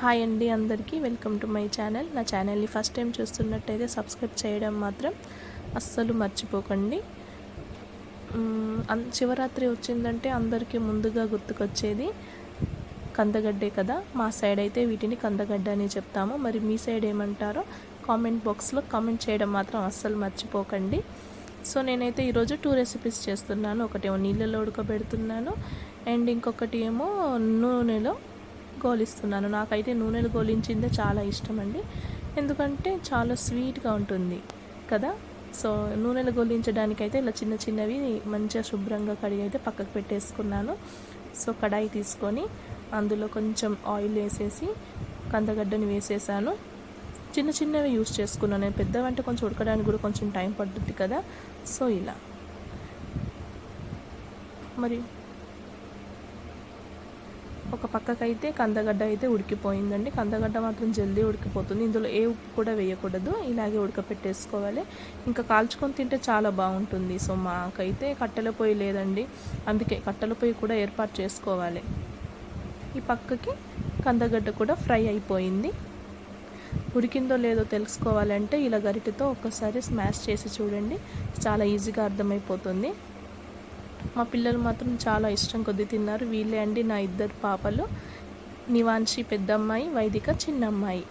Hi అండి అందరికీ. Welcome to my channel. నా ఛానల్ని ఫస్ట్ టైం చూస్తున్నట్టయితే సబ్స్క్రైబ్ చేయడం మాత్రం అస్సలు మర్చిపోకండి. అన్- శివరాత్రి వచ్చిందంటే అందరికీ ముందుగా గుర్తుకొచ్చేది కందగడ్డే కదా. మా సైడ్ అయితే వీటిని కందగడ్డ అని చెప్తాము. మరి మీ సైడ్ ఏమంటారో కామెంట్ బాక్స్లో కామెంట్ చేయడం మాత్రం అస్సలు మర్చిపోకండి. సో నేనైతే ఈరోజు టూ రెసిపీస్ చేస్తున్నాను. ఒకటేమో నీళ్ళలో ఉడకబెడుతున్నాను. అండ్ ఇంకొకటి ఏమో నూనెలో గోలిస్తున్నాను. నాకైతే నూనెలు గోలించిందే చాలా ఇష్టం అండి ఎందుకంటే చాలా స్వీట్గా ఉంటుంది కదా. సో నూనెలు గోలించడానికి అయితే ఇలా చిన్న చిన్నవి మంచిగా శుభ్రంగా కడిగి అయితే పక్కకు పెట్టేసుకున్నాను. సో కడాయి తీసుకొని అందులో కొంచెం ఆయిల్ వేసేసి కందగడ్డని వేసేసాను. చిన్న చిన్నవి యూస్ చేసుకున్నాను. నేను పెద్దవంటే కొంచెం ఉడకడానికి కూడా కొంచెం టైం పడుతుంది కదా. సో ఇలా. మరి ఒక పక్కకైతే కందగడ్డ అయితే ఉడికిపోయిందండి. కందగడ్డ మాత్రం జల్దీ ఉడికిపోతుంది. ఇందులో ఏ ఉప్పు కూడా వేయకూడదు. ఇలాగే ఉడకపెట్టేసుకోవాలి. ఇంకా కాల్చుకొని తింటే చాలా బాగుంటుంది. సో మాకైతే కట్టెల పొయ్యి లేదండి. అందుకే కట్టెల పొయ్యి కూడా ఏర్పాటు చేసుకోవాలి. ఈ పక్కకి కందగడ్డ కూడా ఫ్రై అయిపోయింది. ఉడికిందో లేదో తెలుసుకోవాలంటే ఇలా గరిటెతో ఒక్కసారి స్మాష్ చేసి చూడండి. చాలా ఈజీగా అర్థమైపోతుంది. మా పిల్లలు మాత్రం చాలా ఇష్టం కొద్ది తిన్నారు. వీళ్ళే అండి నా ఇద్దరు పాపలు. నివాన్షి పెద్దమ్మాయి వైదిక చిన్నమ్మాయి.